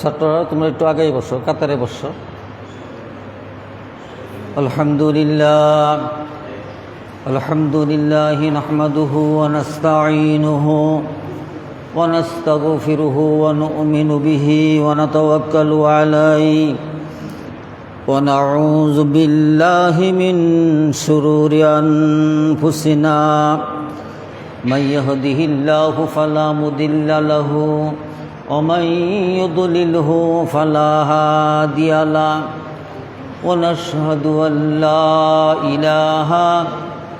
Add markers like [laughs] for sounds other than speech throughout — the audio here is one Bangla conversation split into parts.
ছাত্ররা তোমরা একটু আগেই বসো কাতারে বসো আলহামদুলিল্লাহ الحمد لله نحمده ونستعينه ونستغفره ونؤمن به ونتوكل عليه ونعوذ بالله من شرور أنفسنا من يهده الله فلا مضل له ومن يضلله فلا هادي له ونشهد أن لا إله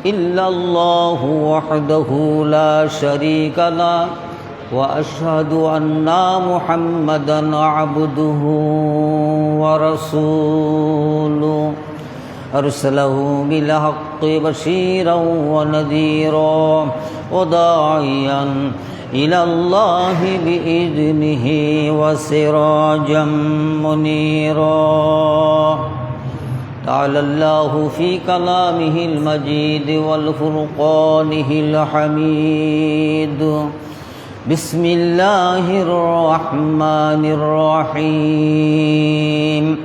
إلا الله وحده لا شريك له وأشهد أن محمدا عبده ورسوله أرسله بالحق بشيرا ونذيرا وداعيا إلى الله بإذنه وسراجا منيرا. تعالى الله في كلامه المجيد والفرقانه الحميد. بسم الله الرحمن الرحيم.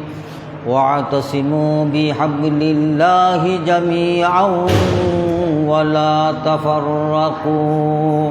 واعتصموا بحبل الله جميعا ولا تفرقوا.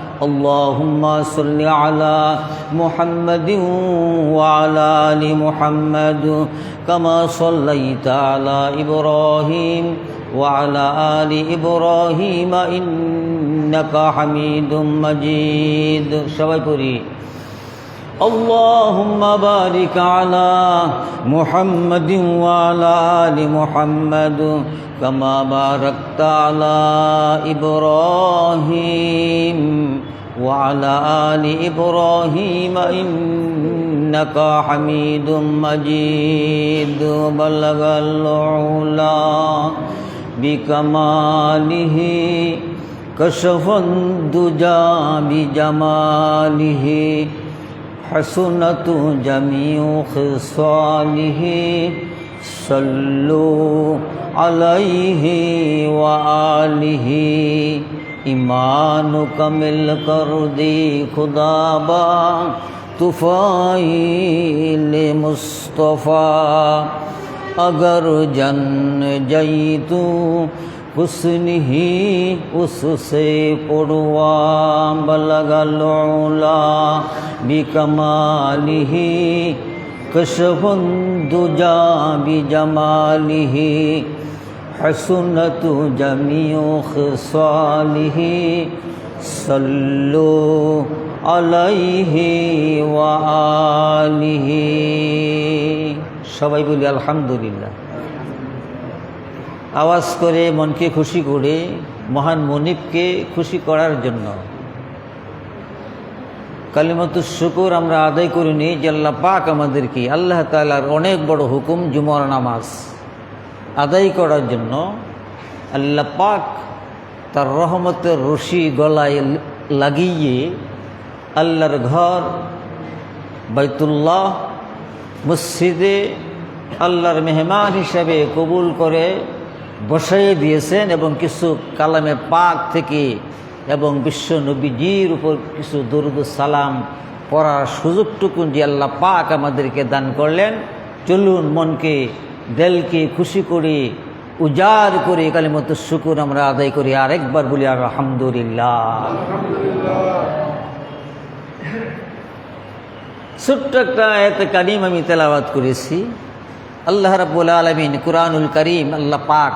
اللهم صل على محمد وعلى آل محمد كما صليت على إبراهيم وعلى آل إبراهيم إنك حميد مجيد شويبري اللهم بارك على محمد وعلى آل محمد كما باركت على إبراهيم وعلى ال ابراهيم انك حميد مجيد بلغ العلا بكماله كشف الدجى بجماله حسنة جميع خصاله صلوا عليه وآله ایمان کمل کر دی خدا با، طفائل مصطفیٰ۔ اگر جن جئی تو حسن ہی اس سے پڑوا بلغ العلا بکمالہ کشف الدجا بجمالہ حسنت جميع خصاله صلوا عليه وآله সবাই বলি আলহামদুলিল্লাহ আওয়াজ করে মনকে খুশি করে মহান মনিবকে খুশি করার জন্য কালিমাতুর শুকুর আমরা আদায় করিনি যে আল্লাহ পাক আমাদেরকে আল্লাহ তালার অনেক বড় হুকুম জুমার নামাজ আদায় করার জন্য আল্লাহ পাক তার রহমতের রশি গলায় লাগিয়ে আল্লাহর ঘর, বাইতুল্লাহ, মসজিদে আল্লাহর মেহমান হিসাবে কবুল করে বসাইয়ে দিয়েছেন এবং কিছু কালামে পাক থেকে এবং বিশ্ব নবীজির উপর কিছু দরুদ সালাম পড়ার সুযোগটুকুন যে আল্লাহ পাক আমাদেরকে দান করলেন। চলুন মনকে দেলকে খুশি করে, উজাড় করে কালিমত শুকুর আমরা আদায় করি। আরেকবার বলি আর আলহামদুলিল্লাহ। ছোট্ট একটা এতে কারিম আমি তেলাওয়াত করেছি। আল্লাহ রাব্বুল আলমিন কুরআনুল করিম, আল্লাহ পাক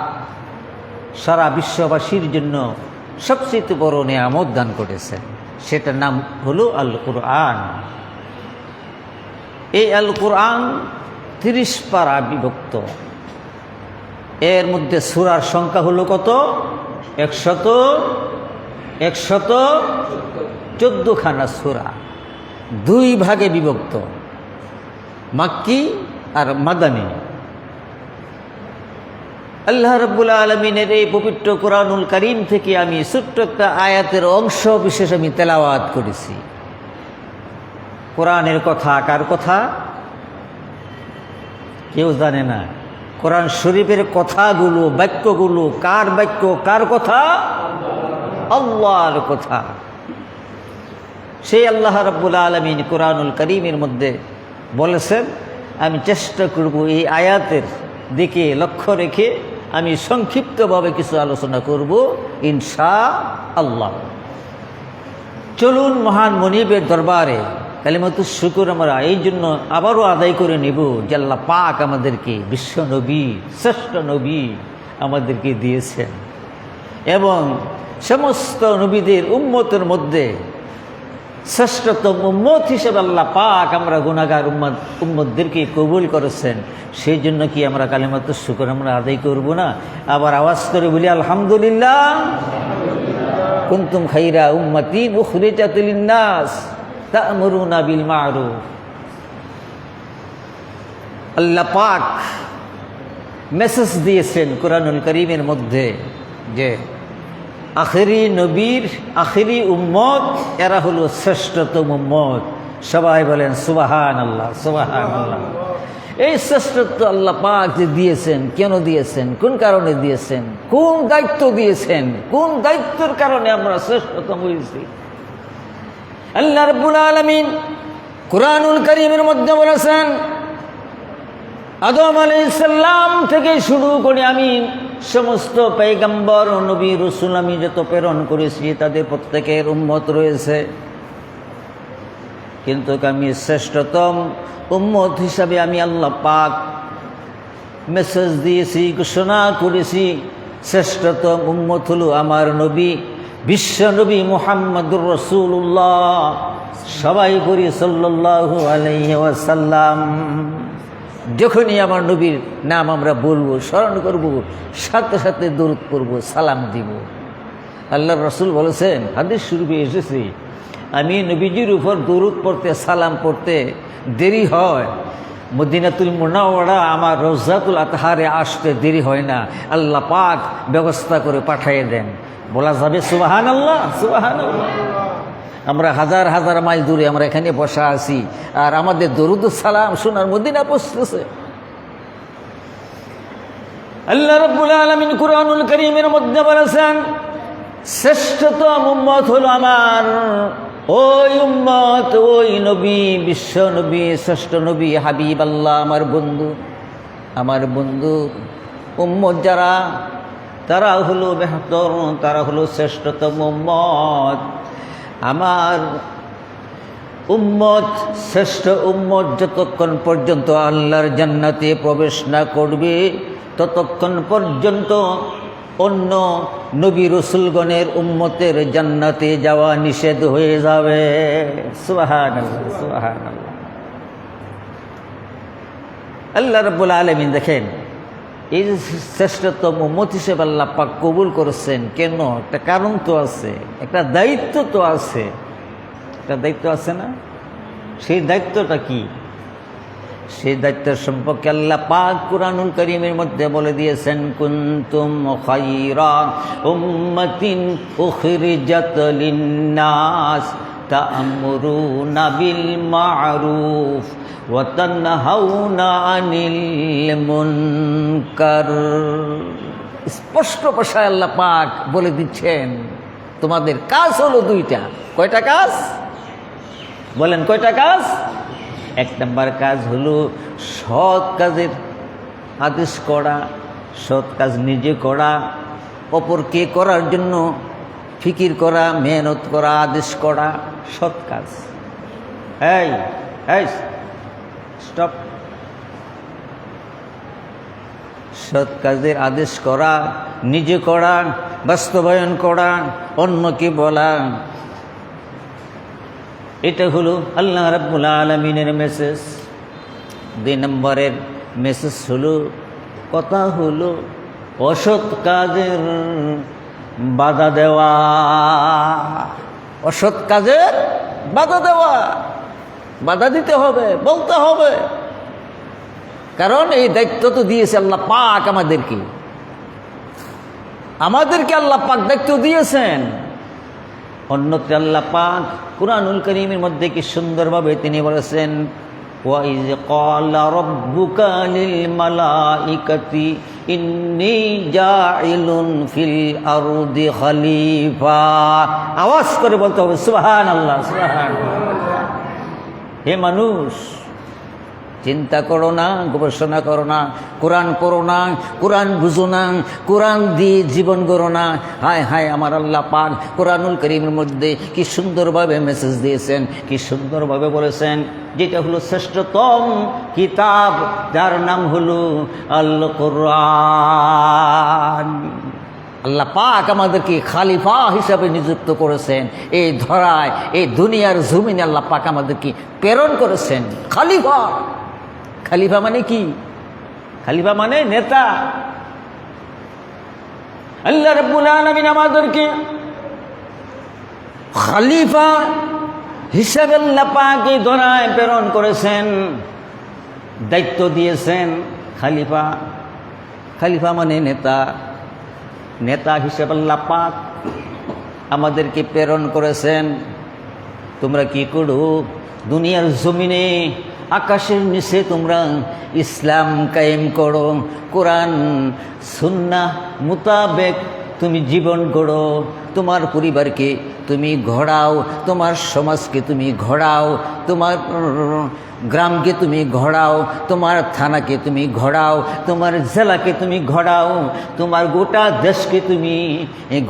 সারা বিশ্ববাসীর জন্য সবচেয়ে বড় নিয়ামত দান করেছেন। সেটার নাম হলো আল কুরআন এই আল কুরআন তিরিশ পারা বিভক্ত। এর মধ্যে সুরার সংখ্যা হলো কত? একশত একশত চোদ্দখানা সুরা। দুই ভাগে বিভক্ত। মাক্কি আর মাদানি। আল্লাহ রব্বুল আলমিনের এই পবিত্র কোরআনুল করিম থেকে আমি ছোট্ট একটা আয়াতের অংশ বিশেষ আমি তেলাওয়াত করেছি। কোরআনের কথা, কার কথা? কেউ জানে না। কোরআন শরীফের কথাগুলো, বাক্যগুলো, কার বাক্য, কার কথা? আল্লাহর কথা। সেই আল্লাহ রব্বুল আলমিন কোরআনুল করিমের মধ্যে বলেছেন, আমি চেষ্টা করব এই আয়াতের দিকে লক্ষ্য রেখে আমি সংক্ষিপ্তভাবে কিছু আলোচনা করব ইনশা আল্লাহ চলুন মহান মনিবের দরবারে কালিমাতু শুকুর আমরা এই জন্য আবারও আদায় করে নেব আল্লাহ পাক আমাদেরকে বিশ্ব নবী, শ্রেষ্ঠ নবী আমাদেরকে দিয়েছেন। এবং সমস্ত নবীদের উম্মতের মধ্যে শ্রেষ্ঠতম উম্মত হিসেবে আল্লাহ পাক আমরা গুণাগার উম্মত, উম্মতদেরকে কবুল করেছেন। সেই জন্য কি আমরা কালিমাত শুকর আমরা আদায় করব না? আবার আওয়াজ করে বলি, আলহামদুলিল্লাহ, কুন্তুম খাইরা উম্মাতিন উখরিজাত লিন-নাস মেসেজ দিয়েছেন কোরআনুল করিমের মধ্যে যে, আখেরি নবীর, আখেরি উম্মত, এরা হলো শ্রেষ্ঠতম উম্মত। সবাই বলেন সুবাহান আল্লাহ সুবাহান আল্লাহ এই শ্রেষ্ঠত্ব আল্লাহ পাক যে দিয়েছেন, কেন দিয়েছেন? কোন কারণে দিয়েছেন? কোন দায়িত্ব দিয়েছেন? কোন দায়িত্বের কারণে আমরা শ্রেষ্ঠতম হয়েছি? আল্লাহ রব্বুল আলমিন কোরআনুল করিমের মধ্যে বলেছেন, আদম আলাইসাল্লাম থেকে শুরু করে আমি সমস্ত পেগম্বর নবী, রসুল আমি যত প্রেরণ করেছি, তাদের প্রত্যেকের উম্মত রয়েছে। কিন্তু আমি শ্রেষ্ঠতম উম্মত হিসাবে আমি আল্লাহ পাক মেসেজ দিয়েছি, ঘোষণা করেছি, শ্রেষ্ঠতম উম্মত হলো আমার নবী। বিশ্ব নবী মোহাম্মদুর রসুল্লাহ সবাই করি সাল্লাল্লাহু আলাইহি ওয়াসাল্লাম। যখনই আমার নবীর নাম আমরা বলব, স্মরণ করব, সাথে সাথে দূরত করব সালাম দিব। আল্লাহ রসুল বলেছেন, হাদিস শুরুবে এসেছি, আমি নবীজির উপর দরুদ পড়তে, সালাম পড়তে দেরি হয়। মদিনাতুল মোনাওয়াড়া আমার রোজাতুল আতহারে আসতে দেরি হয় না। আল্লাহ পাক ব্যবস্থা করে পাঠিয়ে দেন। বলা যাবে সুবাহান আল্লাহ সুবাহান আল্লাহ আমরা হাজার হাজার মাইল দূরে আমরা এখানে বসা আছি, আর আমাদের দরুদ সালাম শোনার মদিনা পৌঁছতেছে। আল্লাহ রব্বুল আলমিন কুরআনুল করিমের মধ্যে বলেছেন, শ্রেষ্ঠতম উম্মত হলো আমার। ওই উম্মত, ওই নবী, বিশ্ব নবী, শ্রেষ্ঠ নবী হাবিব আল্লাহ আমার বন্ধু। আমার বন্ধু, উম্মত যারা তারা হলো বেহতর তারা হলো শ্রেষ্ঠতম উম্মত। আমার উম্মত, শ্রেষ্ঠ উম্মত যতক্ষণ পর্যন্ত আল্লাহর জান্নাতে প্রবেশ না করবে, ততক্ষণ পর্যন্ত অন্য নবী রসুলগণের উম্মতের জান্নাতে যাওয়া নিষেধ হয়ে যাবে। সুবাহান আল্লাহ রব্বুল আলমিন দেখেন এই যে শ্রেষ্ঠতম উম্মত হিসেবে আল্লাহ পাক কবুল করেছেন, কেন? একটা কারণ তো আছে, একটা দায়িত্ব তো আছে। একটা দায়িত্ব আছে না? সেই দায়িত্বটা কি? সেই দায়িত্বের সম্পর্কে আল্লাহ পাক কুরআনুল করিমের মধ্যে বলে দিয়েছেন, কুনতুম খায়রা উম্মাতিন উখরিজাত মা'রুফ। স্পষ্ট ভাষায় আল্লাহ পাক বলে দিচ্ছেন, তোমাদের কাজ হলো দুইটা। কয়টা কাজ? বলেন, কয়টা কাজ? এক নম্বর কাজ হলো সৎ কাজের আদেশ করা, সৎ কাজ নিজে করা, অপরকে করার জন্য ফিকির করা, মেহনত করা, আদেশ করা, সৎ কাজ। এই এই স্টপ। সৎ কাজের আদেশ করা, নিজে করা, বাস্তবায়ন করা, অন্যকে বলা। এটা হলো আল্লাহ রাব্বুল আলমিনের মেসেজ দুই নম্বরের মেসেজ হলো, কথা হলো অসৎ কাজের বাধা দেওয়া। অসৎ কাজের বাধা দেওয়া। বাধা দিতে হবে বলতে হবে কারণ এই দায়িত্ব তো দিয়েছে আল্লাহ পাক আমাদেরকে আমাদেরকে আল্লাহ পাক দায়িত্ব দিয়েছেন অন্যত্র আল্লাহ পাক কুরআনুল করিমের মধ্যে কি সুন্দরভাবে তিনি বলেছেন وَإِذْ قَالَ رَبُّكَ لِلْمَلَائِكَةِ إِنِّي جَاعِلٌ فِي الْأَرْضِ خَلِيفَةً আওয়াজ করে বলতে হবে সুবহান আল্লাহ সুবহান হে মানুষ, চিন্তা করো না, গবেষণা করো না, কোরআন করো না, কোরআন বুঝো না, কোরআন দিয়ে জীবন করো না। হায় হায়, আমার আল্লাহ পাক কোরআনুল করিমের মধ্যে কি সুন্দরভাবে মেসেজ দিয়েছেন, কি সুন্দরভাবে বলেছেন। যেটা হলো শ্রেষ্ঠতম কিতাব, যার নাম হলো আল কোরআন আল্লাহ পাক আমাদেরকে খালিফা হিসাবে নিযুক্ত করেছেন। এই ধরায়, এই দুনিয়ার জমিনে আল্লাহ পাক আমাদেরকে প্রেরণ করেছেন। খালিফা। খালিফা মানে কি? খালিফা মানে নেতা। আল্লাহ রব্বুল আলমিন আমাদেরকে খালিফা হিসাবে আল্লাহ পাক ধরায় প্রেরণ করেছেন। দায়িত্ব দিয়েছেন খালিফা। খালিফা মানে নেতা। নেতা হিসেবে আল্লাহ পাক আমাদেরকে প্রেরণ করেছেন। তোমরা কি করো? দুনিয়ার জমিনে, আকাশের নিচে তোমরা ইসলাম কায়েম করো। কোরআন, সুন্না মোতাবেক তুমি জীবন গড়ো। তোমার পরিবারকে তুমি ঘোরাও তোমার সমাজকে তুমি ঘোরাও তোমার গ্রামকে তুমি ঘোরাও তোমার থানাকে তুমি ঘোরাও তোমার জেলাকে তুমি ঘোরাও তোমার গোটা দেশকে তুমি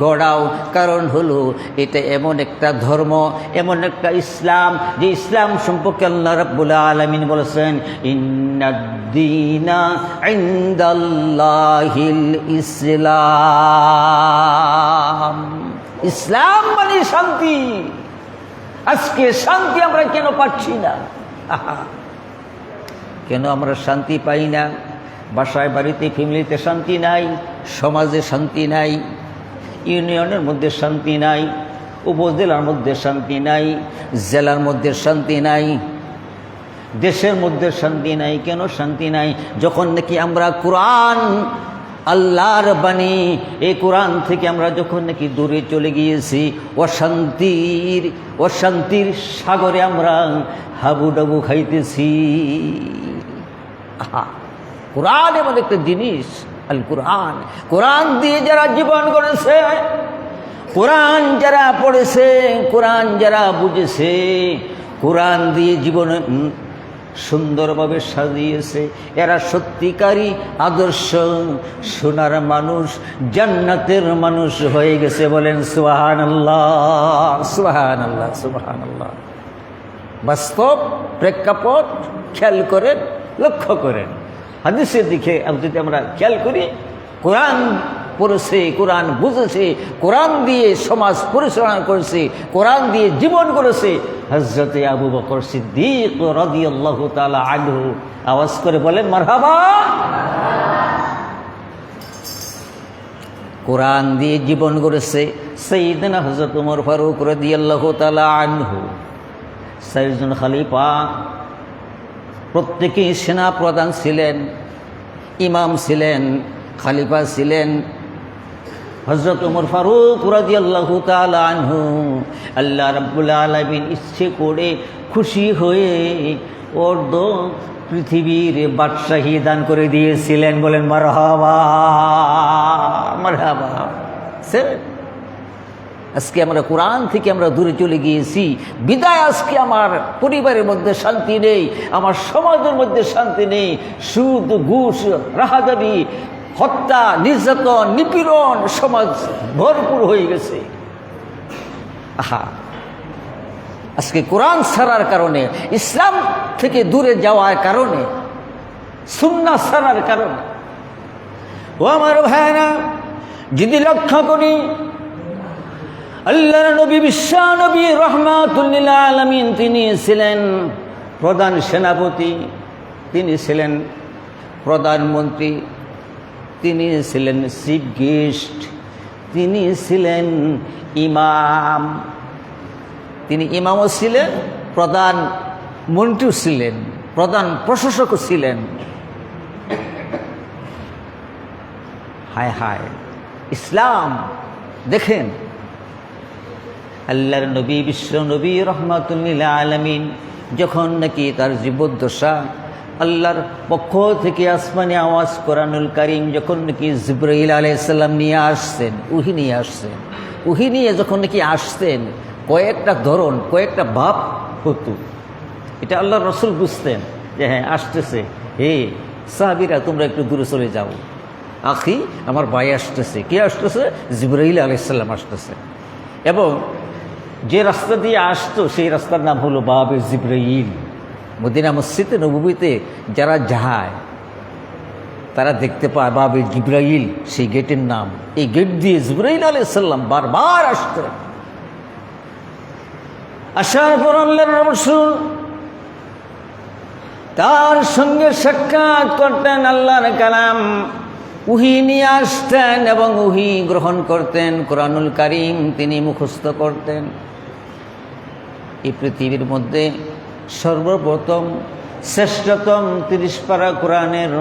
গড়াও কারণ হলো, এটা এমন একটা ধর্ম, এমন একটা ইসলাম, যে ইসলাম সম্পর্কে আল্লাহ রাব্বুল আলামিন বলেছেন ইনদাল্লাহিল ইসলাম। ইসলাম মানে শান্তি। আজকে শান্তি আমরা কেন পাচ্ছি না। [laughs] কেন আমরা শান্তি পাই না? বাসায়, বাড়িতে, ফ্যামিলিতে শান্তি নাই, সমাজে শান্তি নাই, ইউনিয়নের মধ্যে শান্তি নাই, উপজেলার মধ্যে শান্তি নাই, জেলার মধ্যে শান্তি নাই, দেশের মধ্যে শান্তি নাই, কেন শান্তি নাই? যখন নাকি আমরা কোরআন আল্লাহর বাণী। এই কোরআন থেকে আমরা যখন নাকি দূরে চলে গিয়েছি, অশান্তির অশান্তির সাগরে আমরা হাবুডাবু খাইতেছি। কোরআন এমন একটা জিনিস, আল কোরআন। কোরআন দিয়ে যারা জীবন করেছে কোরআন যারা পড়েছে, কোরআন যারা বুঝেছে, কোরআন দিয়ে জীবন সুন্দরভাবে সাজিয়েছে। এরা সত্যিকারী আদর্শ। সোনার মানুষ, জান্নাতের মানুষ হয়ে গেছে বলেন সুহান আল্লাহ সুবাহান আল্লাহ সুহান আল্লাহ বাস্তব প্রেক্ষাপট খেয়াল করেন, লক্ষ্য করেন। হাদিসের দিকে যদি আমরা খেয়াল করি, কোরআন পড়েছে, কোরআন বুঝেছে, কোরআন দিয়ে সমাজ পরিচালনা করেছে, কোরআন দিয়ে জীবন করেছে। হজরতে আবু বকর সিদ্দিক রদি আল্লাহ তালা আলহু আওয়াজ করে বলেন, মারহাবা! কোরআন দিয়ে জীবন করেছে সঈদিনা হজরত উমর ফারুক রদি আল্লাহ তালা আনহু। সাইজন খালিফা, প্রত্যেকেই সেনা প্রধান ছিলেন, ইমাম ছিলেন, খালিফা ছিলেন হজরত উমর ফারুক রাজি আল্লাহ আনহু, আল্লাহ রাব্বুল আলমিন ইচ্ছে করে খুশি হয়ে অর্ধ পৃথিবীর বাদশাহী দান করে দিয়েছিলেন, বলেন, মারহাবা মারহাবা আজকে আমরা কোরআন থেকে আমরা দূরে চলে গিয়েছি। বিদায় আজকে আমার পরিবারের মধ্যে শান্তি নেই, আমার সমাজের মধ্যে শান্তি নেই। সুদ, ঘুষ রাহাজাবি হত্যা, নির্যাতন, নিপীড়ন সমাজ ভরপুর হয়ে গেছে। আহা। আজকে কোরআন ছাড়ার কারণে, ইসলাম থেকে দূরে যাওয়ার কারণে সুন্না ছাড়ার কারণে, ও আমার ভাইরা যদি লক্ষ্য করি আল্লাহ নবী, বিশ্বানবী, রহমাতুল্লিল আলমিন, তিনি ছিলেন প্রধান সেনাপতি, তিনি ছিলেন প্রধানমন্ত্রী তিনি ছিলেন চিফ গেস্ট তিনি ছিলেন ইমাম। তিনি ইমামও ছিলেন, প্রধান মন্ত্রীও ছিলেন, প্রধান প্রশাসকও ছিলেন। হায় হায়, ইসলাম, দেখেন। আল্লাহর নবী, বিশ্ব নবী রহমাতুল্লিল আলমিন, যখন নাকি তার জীবদ্দশা আল্লাহর পক্ষ থেকে আসমানি আওয়াজ কোরআনুল করিম যখন নাকি জিব্রাইল আলাইসাল্লাম নিয়ে আসছেন, উহি নিয়ে আসছেন, উহি নিয়ে যখন নাকি আসতেন কয়েকটা ধরন, কয়েকটা ভাব হতো। এটা আল্লাহ রসুল বুঝতেন যে হ্যাঁ আসতেছে। হে সাহাবিরা, তোমরা একটু দূরে চলে যাও। আখি, আমার ভাই আসতেছে। কে আসতেছে? জিব্রাইল আলাইসাল্লাম আসতেছে। এবং যে রাস্তা দিয়ে আসতো, সেই রাস্তার নাম হলো বাবে জিব্রাইল। মদিনা মসজিদে নবীতে যারা যায়, তারা দেখতে পায় বাবে জিব্রাইল, সেই গেটের নাম। এই গেট দিয়ে জিব্রাইল আলাইসাল্লাম বারবার আসতেন আসার পর আল্লাহ তার সঙ্গে সাক্ষাৎ করতেন, আল্লাহর কালাম উহি নিয়ে আসতেন এবং উহি গ্রহণ করতেন। কোরআনুল কারিম তিনি মুখস্থ করতেন। এই পৃথিবীর মধ্যে সর্বপ্রথম শ্রেষ্ঠতম তিরিশ পারা কোরআনের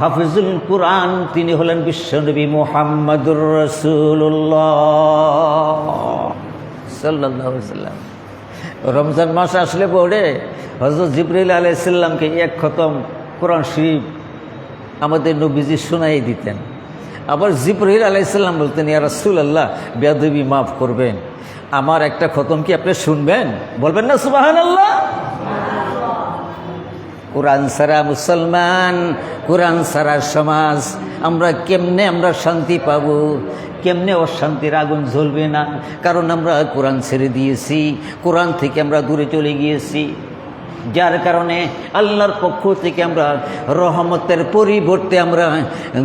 হাফিজুল কোরআন তিনি হলেন বিশ্বনবী মোহাম্মদুর রসুল্লাহ রমজান মাস আসলে পরে হজরত জিবরিল আলাইসাল্লামকে এক খতম কোরআন শরীফ আমাদের নবীজি শোনাই দিতেন। আবার জিবরিল আলাইসাল্লাম বলতেন, ইয়া রাসুল আল্লাহ বেদবি মাফ করবেন। আমার একটা খতম কি আপনি শুনবেন? বলবেন না সুবাহান আল্লাহ কোরআন সারা মুসলমান, কোরআন সারা সমাজ, আমরা কেমনে আমরা শান্তি পাব? কেমনে অশান্তির আগুন জ্বলবে না? কারণ আমরা কোরআন ছেড়ে দিয়েছি, কোরআন থেকে আমরা দূরে চলে গিয়েছি। যার কারণে আল্লাহর পক্ষ থেকে আমরা রহমতের পরিবর্তে আমরা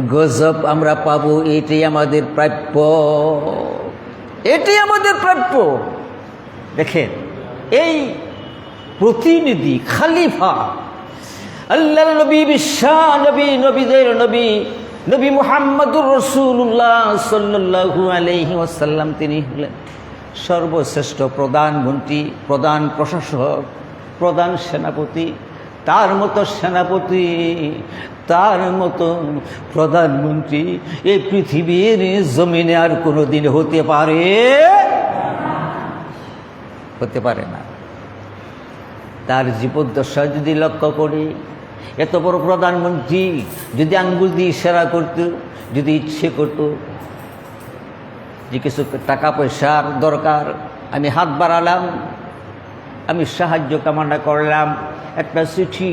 গজব আমরা পাবো, এটাই আমাদের প্রাপ্য। এটি আমাদের প্রাপ্য। দেখেন, এই প্রতিনিধি, খালিফা আল্লাহ নবী বিশ্বা নবী, নবীদের নবী নবী মুহাম্মদুর রসুল্লাহ সাল্লু আলহি ওসাল্লাম তিনি হলেন সর্বশ্রেষ্ঠ প্রধানমন্ত্রী প্রধান প্রশাসক, প্রধান সেনাপতি, তার মতো সেনাপতি, তার মতো প্রধানমন্ত্রী এই পৃথিবীর জমিনে আর কোনো দিন হতে পারে? হতে পারে না। তার জীবদ্দশা যদি লক্ষ্য করি এত বড় প্রধানমন্ত্রী যদি আঙ্গুল দিয়ে ইশারা করত, যদি ইচ্ছে করতো যে কিছু টাকা পয়সার দরকার, আমি হাত বাড়ালাম, আমি সাহায্য কামনা করলাম, একটা চিঠি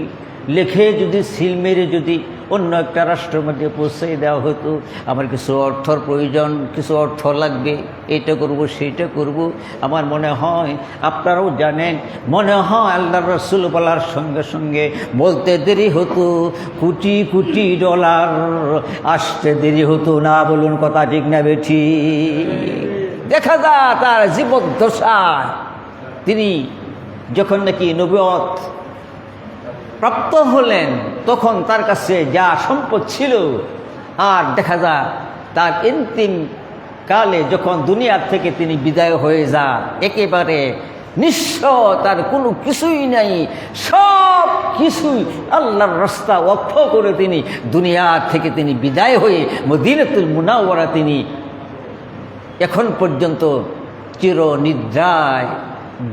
লেখে যদি সিল মেরে যদি অন্য একটা রাষ্ট্রের মধ্যে পৌঁছে দেওয়া হতো। আমার কিছু অর্থর প্রয়োজন, কিছু অর্থ লাগবে, এইটা করব, সেইটা করব। আমার মনে হয়, আপনারাও জানেন, মনে হয় আল্লাহ রসুল বলার সঙ্গে সঙ্গে বলতে দেরি হতো, কোটি কোটি ডলার আসতে দেরি হতো না বলুন কথা ঠিক না বেঠি দেখা যা তার জীবদ্দশায় তিনি যখন নাকি নবত প্রাপ্ত হলেন, তখন তার কাছে যা সম্পদ ছিল, আর দেখা যায় তার অন্তিম কালে যখন দুনিয়ার থেকে তিনি বিদায় হয়ে যান, একেবারে নিঃস্ব, তার কোনো কিছুই নাই, সব কিছুই আল্লাহর রাস্তা অক্ষ করে তিনি দুনিয়া থেকে তিনি বিদায় হয়ে মদিনাতুল মুনাওয়ারা তিনি এখন পর্যন্ত চির নিদ্রায়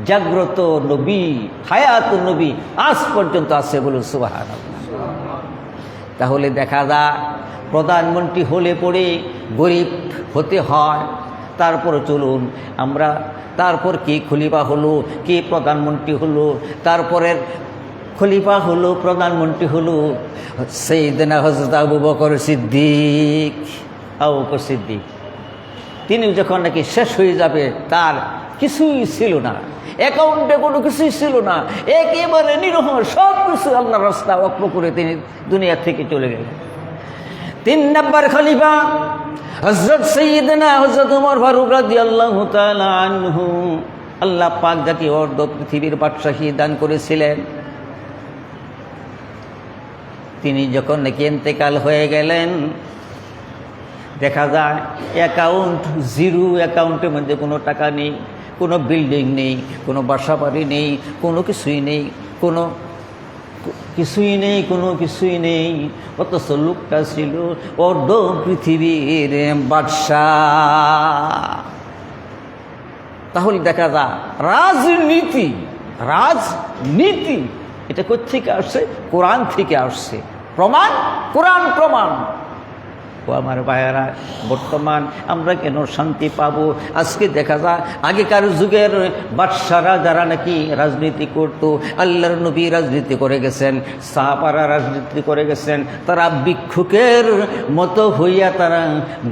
জাগ্রত নবী হায়াত নবী, আজ পর্যন্ত আছে বলুন সুবাহান তাহলে দেখা যায়, প্রধানমন্ত্রী হলে পরে গরিব হতে হয়, তারপর চলুন আমরা, তারপর কি খলিফা হলো, কে প্রধানমন্ত্রী হলো, তারপরের খলিফা হলো, প্রধানমন্ত্রী হলো সেইদিনা হজরত আবু বকর সিদ্দিক, আবু বকর সিদ্দিক। তিনি যখন নাকি শেষ হয়ে যাবে, তার কিছুই ছিল না। অ্যাকাউন্টে কোনো কিছুই ছিল না। একেবারে নিরহ, সব কিছু আল্লাহ রাস্তা অক্ষ করে তিনি দুনিয়া থেকে চলে গেলেন। তিন নম্বর খলিফা হজরত সৈয়দনা হজরত উমর ফারুক রাদি আল্লাহ আনহু। আল্লাহ পাক যাকে অর্ধ পৃথিবীর বাদশাহী দান করেছিলেন। তিনি যখন নাকি এন্তেকাল হয়ে গেলেন, দেখা যায় অ্যাকাউন্ট, জিরো অ্যাকাউন্টের মধ্যে কোনো টাকা নেই। কোনো বিল্ডিং নেই, কোনো বাসা বাড়ি নেই, কোনো কিছুই নেই, কোনো কিছুই নেই, কোনো কিছুই নেই। অথচ লোকটা ছিল অর্ধ পৃথিবীর বাদশাহ। তাহলে দেখা যা, রাজনীতি রাজনীতি। এটা কোথেকে আসছে? কোরআন থেকে আসছে। প্রমাণ? কোরআন প্রমাণ। ও আমার ভাইয়েরা, বর্তমান আমরা কেন শান্তি পাব? আজকে দেখা যায়, আগেকার যুগের বাদশারা যারা নাকি রাজনীতি করত, আল্লাহর নবী রাজনীতি করে গেছেন সাহাপারা রাজনীতি করে গেছেন, তারা ভিক্ষুকের মতো হইয়া তারা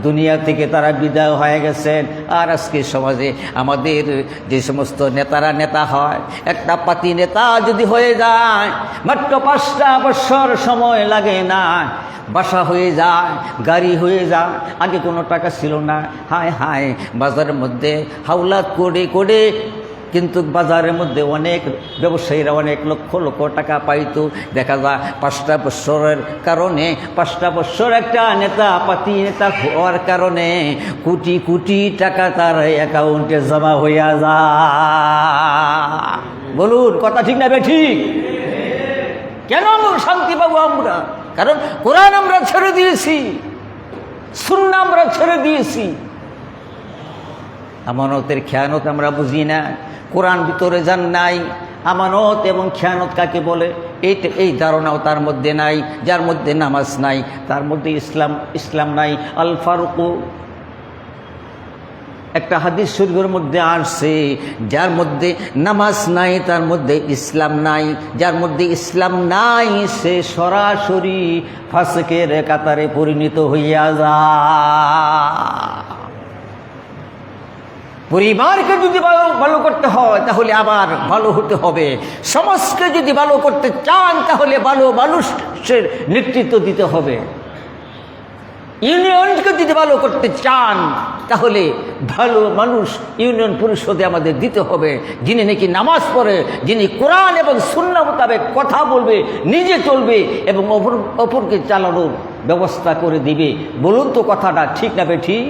দুনিয়া থেকে তারা বিদায় হয়ে গেছেন। আর আজকে সমাজে আমাদের যে সমস্ত নেতারা নেতা হয়, একটা পাতি নেতা যদি হয়ে যায়, মাত্র পাঁচটা বছর সময় লাগে না, বাসা হয়ে যায়, গাড়ি হয়ে যা। আগে কোনো টাকা ছিল না। হায় হায় বাজারের মধ্যে হাওলাত করে করে কিন্তু বাজারের মধ্যে অনেক ব্যবসায়ীরা অনেক লক্ষ লক্ষ টাকা পাইতো। দেখা যায় পাঁচটা বছরের কারণে, পাঁচটা বছর একটা নেতা পাতি নেতা হওয়ার কারণে কোটি কোটি টাকা তার অ্যাকাউন্টে জমা হইয়া যা বলুন, কথা ঠিক না বে ঠিক কেন শান্তি পাবো আমরা? কারণ কোরআন আমরা ছেড়ে দিয়েছি। শূন্য আমরা ছেড়ে দিয়েছি। আমানতের খেয়ানত আমরা বুঝি না, কোরআন ভিতরে যান নাই। আমানত এবং খেয়ানত কাকে বলে? এই এই ধারণাও তার মধ্যে নাই, যার মধ্যে নামাজ নাই, তার মধ্যে ইসলাম ইসলাম নাই। আল ফারুকু একটা হাদিস শরীফের মধ্যে আসছে, যার মধ্যে নামাজ নাই, তার মধ্যে ইসলাম নাই, যার মধ্যে ইসলাম নাই, সে সরাসরি ফাসকের কাতারে পরিণত হইয়া যা পরিবারকে যদি ভালো ভালো করতে হয়, তাহলে আবার ভালো হতে হবে। সমাজকে যদি ভালো করতে চান, তাহলে ভালো মানুষের নেতৃত্ব দিতে হবে। ইউনিয়নকে যদি ভালো করতে চান, তাহলে ভালো মানুষ ইউনিয়ন পরিষদে আমাদের দিতে হবে। যিনি নাকি নামাজ পড়ে, যিনি কোরআন এবং সুন্না মোতাবেক কথা বলবে, নিজে চলবে এবং অপর, অপরকে চালানোর ব্যবস্থা করে দিবে। বলুন তো কথাটা ঠিক না বে ঠিক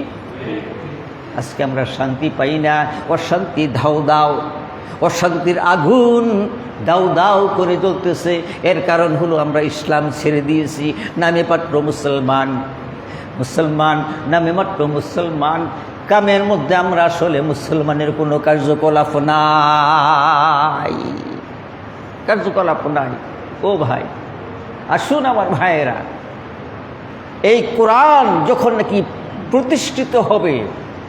আজকে আমরা শান্তি পাই না। অশান্তি ধাও দাও অশান্তির আগুন দাও দাও করে চলতেছে এর কারণ হলো আমরা ইসলাম ছেড়ে দিয়েছি। নামে পাত্র মুসলমান। মুসলমান নামে মাত্র মুসলমান? কামের মধ্যে আমরা আসলে মুসলমানের কোনো কার্যকলাপ নাই। কার্যকলাপ নাই। ও ভাই আসুন আমার ভাইয়েরা। এই কোরআন যখন নাকি প্রতিষ্ঠিত হবে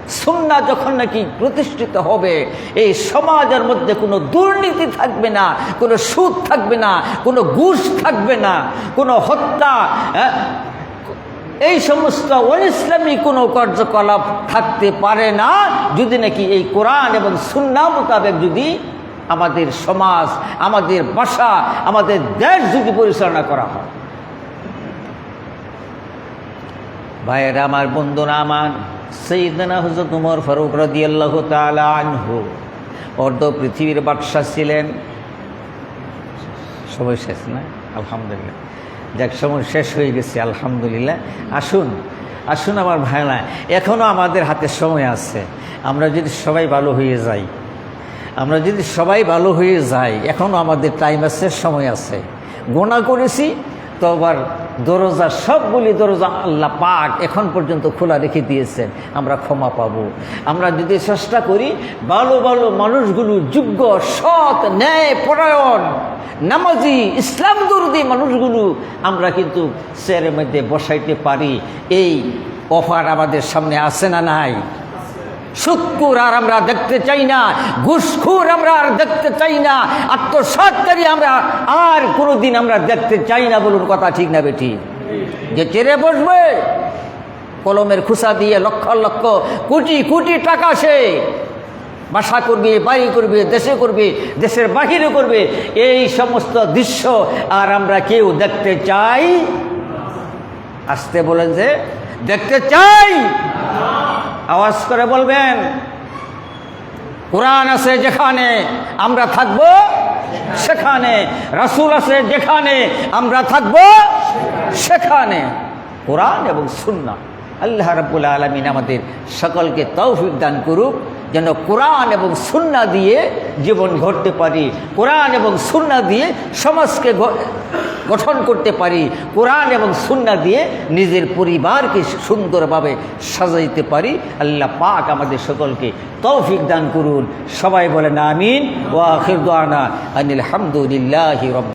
সুন্না যখন নাকি প্রতিষ্ঠিত হবে এই সমাজের মধ্যে কোনো দুর্নীতি থাকবে না কোনো সুদ থাকবে না কোনো ঘুষ থাকবে না কোনো হত্যা হ্যাঁ, এই সমস্ত অনিসলামী কোনো কার্যকলাপ থাকতে পারে না, যদি নাকি এই কোরআন এবং সুন্না মোতাবেক যদি আমাদের সমাজ, আমাদের বাসা আমাদের দেশ যদি পরিচালনা করা হয়। ভাইয়েরা, আমার বন্ধুরা, আমার সৈদানা হজরত উমর ফারুক রদি আল্লাহ আনহু, অর্ধ পৃথিবীর বাদশাহ ছিলেন। সবাই শেষ না? আলহামদুলিল্লাহ। যাক, সময় শেষ হয়ে গেছে, আলহামদুলিল্লাহ। আসুন আসুন আমার ভাইরা এখনও আমাদের হাতে সময় আছে। আমরা যদি সবাই ভালো হয়ে যাই, আমরা যদি সবাই ভালো হয়ে যাই এখনও আমাদের টাইম আছে, সময় আছে। গোনা করেছি তো আবার দরজা, সবগুলি দরজা আল্লাহ পাক এখন পর্যন্ত খোলা রেখে দিয়েছেন, আমরা ক্ষমা পাব। আমরা যদি চেষ্টা করি, ভালো ভালো মানুষগুলো যোগ্য, সৎ ন্যায় পরায়ণ নামাজি ইসলাম দরদি মানুষগুলো আমরা কিন্তু চেয়ারের মধ্যে বসাইতে পারি। এই অফার আমাদের সামনে আসে না নাই? সুৎকুর আর আমরা দেখতে চাই না, ঘুষখুর আমরা আর দেখতে চাই না আত্মসৎকারী আমরা, আর কোনোদিন আমরা দেখতে চাই না বলুন কথা ঠিক না বেটি যে চেরে বসবে, কলমের খুসা দিয়ে লক্ষ লক্ষ কোটি কোটি টাকা সে বাসা করবে, বাড়ি করবে, দেশে করবে, দেশের বাহিরে করবে, এই সমস্ত দৃশ্য আর আমরা কেউ দেখতে চাই। আসতে বলেন যে, দেখতে চাই! আওয়াজ করে বলবেন, কোরআন আছে যেখানে আমরা থাকব, সেখানে। রাসুল আছে যেখানে আমরা থাকব, সেখানে। কোরআন এবং সুন্না আল্লাহ রাবুল আলমিন আমাদের সকলকে তৌফিক দান করুক, যেন কোরআন এবং সুন্না দিয়ে জীবন ঘটতে পারি, কোরআন এবং সুন্না দিয়ে সমাজকে গঠন করতে পারি, কোরআন এবং সুন্না দিয়ে নিজের পরিবারকে সুন্দরভাবে সাজাইতে পারি। আল্লাহ পাক আমাদের সকলকে তৌফিক দান করুন। সবাই বলেন আমিন। ওয়া আখির দাওয়ানা আনিল হামদুলিল্লাহি রব